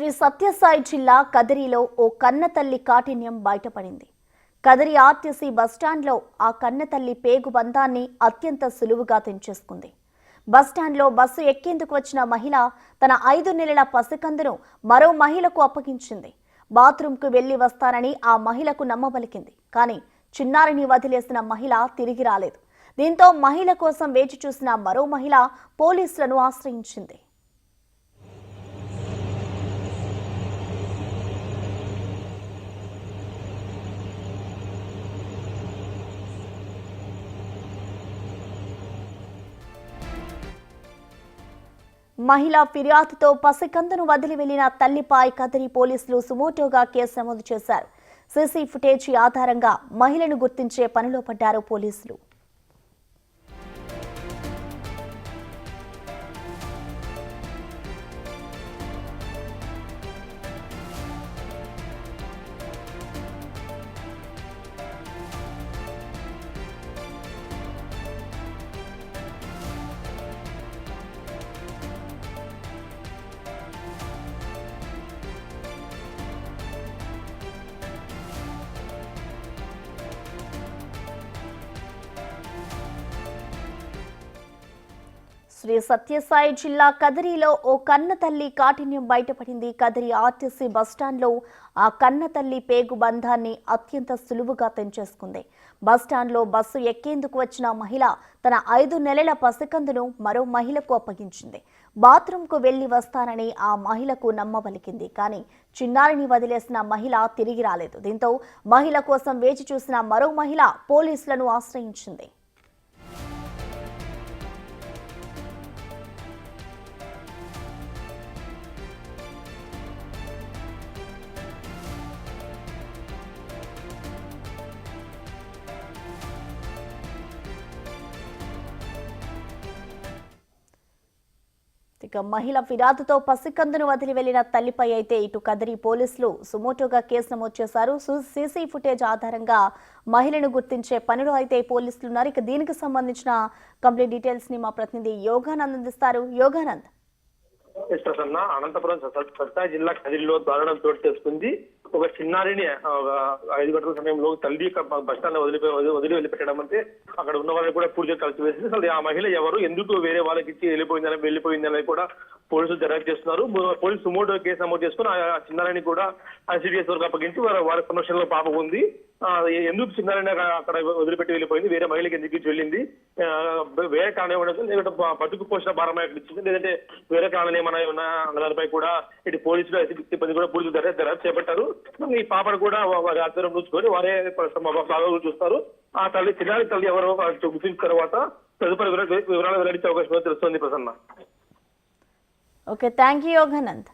శ్రీ సత్యసాయి జిల్లా కదిరిలో ఓ కన్నతల్లి కాఠిన్యం బయటపడింది. కదిరి ఆర్టీసీ బస్టాండ్లో ఆ కన్నతల్లి పేగు బంధాన్ని అత్యంత సులువుగా తెంచేసుకుంది. బస్టాండ్లో బస్సు ఎక్కేందుకు వచ్చిన మహిళ తన ఐదు నెలల పసికందును మరో మహిళకు అప్పగించింది. బాత్రూంకు వెళ్ళి వస్తానని ఆ మహిళకు నమ్మబలికింది. కానీ చిన్నారిని వదిలేసిన మహిళ తిరిగి రాలేదు. దీంతో మహిళ కోసం వేచి చూసిన మరో మహిళ పోలీసులను ఆశ్రయించింది. మహిళా ఫిర్యాదుతో పసికందును వదిలి వెళ్ళిన తల్లిపై కదిరి పోలీసులు సుమోటోగా కేసు నమోదు చేశారు. సీసీ ఫుటేజ్ ఆధారంగా మహిళను గుర్తించే పనిలో పడ్డారు పోలీసులు. శ్రీ సత్యసాయి జిల్లా కదిరిలో ఓ కన్న తల్లి కాఠిన్యం బయటపడింది. కదిరి ఆర్టీసీ బస్టాండ్లో ఆ కన్న తల్లి పేగు బంధాన్ని అత్యంత సులువుగా తెంచేసుకుంది. బస్టాండ్లో బస్సు ఎక్కేందుకు వచ్చిన మహిళ తన ఐదు నెలల పసికందును మరో మహిళకు అప్పగించింది. బాత్రూంకు వెళ్ళి వస్తానని ఆ మహిళకు నమ్మబలికింది కానీ చిన్నారిని వదిలేసిన మహిళ తిరిగి రాలేదు. దీంతో మహిళ కోసం వేచి చూసిన మరో మహిళ పోలీసులను ఆశ్రయించింది. ఇక మహిళ ఫిర్యాదుతో పసికందును వదిలి వెళ్ళిన తల్లిపై అయితే ఇటు కదిరి పోలీసులు సుమోటోగా కేసు నమోదు చేశారు. సీసీ ఫుటేజ్ ఆధారంగా మహిళను గుర్తించే పనిలో అయితే పోలీసులు ఉన్నారు. ఇక దీనికి సంబంధించిన కంప్లీట్ డీటెయిల్స్ని మా ప్రతినిధి యోగానంద్ అందిస్తారు. యోగానంద్. ప్రసన్న అనంతపురం సత్తా జిల్లా కదిరిలో దారుణం చోటు చేసుకుంది. ఒక చిన్నారిని ఒక ఐదు గంటల సమయంలో తల్లి బస్ స్టాండ్ వదిలిపోయి వదిలి- వదిలి వెళ్ళిపెట్టడం అంటే అక్కడ ఉన్న వాళ్ళని కూడా పూర్తిగా కలిసి వేసింది అసలు ఆ మహిళ ఎవరు ఎందుకు వేరే వాళ్ళకి ఇచ్చి వెళ్ళిపోయిందని వెళ్ళిపోయిందని కూడా పోలీసులు దర్యాప్తు చేస్తున్నారు. పోలీసు సుమోటో కేసు నమోదు చేసుకుని ఆ చిన్నారిని కూడా సిడిఎస్ వరకు అప్పగించి వారి సంరక్షణలో పాప ఉంది ఎందుకు సింగారెడ్డి అక్కడ- వదిలిపెట్టి వెళ్ళిపోయింది? వేరే మహిళకి ఎందుకు వెళ్ళింది? వేరే కారణం ఏమన్నా లేదంటే బతుకు పోషణ భారం అక్కడ ఇచ్చింది? లేదంటే వేరే కారణం ఏమైనా ఉన్నా దానిపై కూడా ఇటు పోలీసులు సిబ్బంది కూడా పూర్తి దర్యాప్తు చేపట్టారు. ఈ పాపను కూడా వారి ఆధ్వర్యం చూసుకొని వారే బాగా చూస్తారు. ఆ తల్లి చిన్నారి తల్లి ఎవరో గుర్తించిన తర్వాత తదుపరి వివరాలు వెల్లడించే అవకాశం తెలుస్తుంది Prasanna. Okay thank you Yoganand.